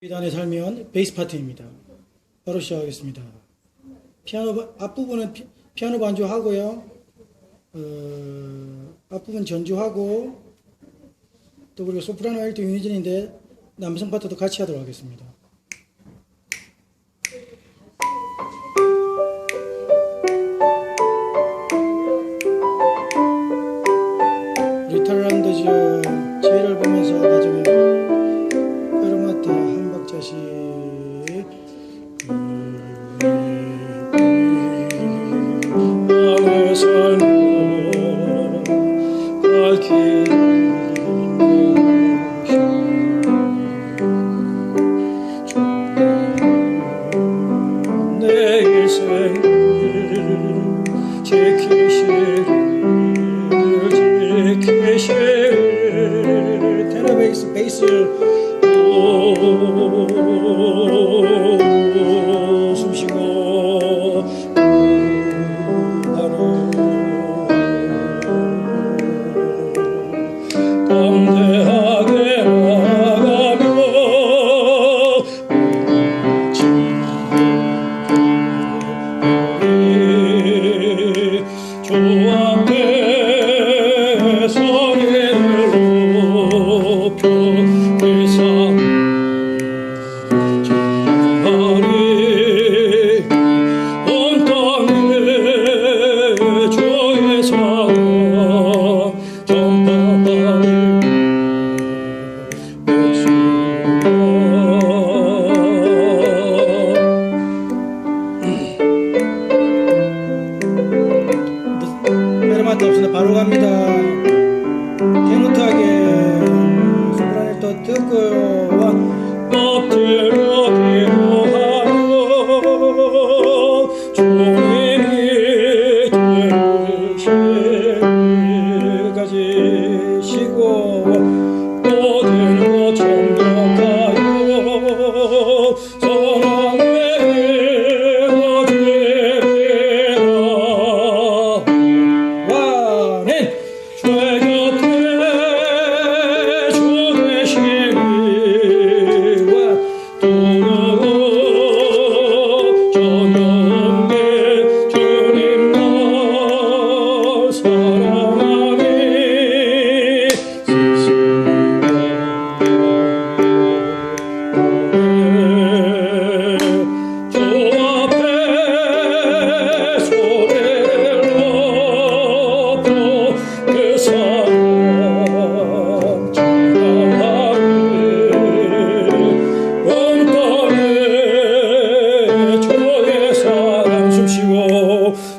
비단에 살면 베이스 파트입니다. 바로 시작하겠습니다. 피아노 바- 앞부분은 피, 피아노 반주하고요. 어, 앞부분 전주하고 또 그리고 소프라노 1도 유니즌인데 남성 파트도 같이 하도록 하겠습니다. 리탈란드즈 지혜를 보면서 지키시를 지키시를 테너 베이스. 숨 엎드려 기도하며 주님이 되시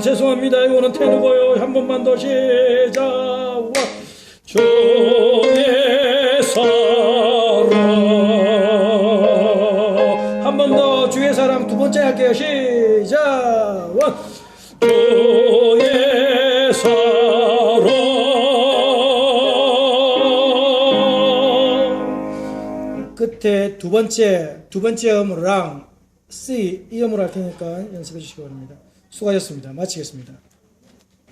죄송합니다 이거는 테너고요 한 번만 더 시작 와. 주의 사랑 한 번 더 주의 사랑 두 번째 할게요. 시작. 끝에 두 번째 두 번째 음으로랑 C 이 음으로 할 테니까 연습해 주시기 바랍니다. 수고하셨습니다. 마치겠습니다.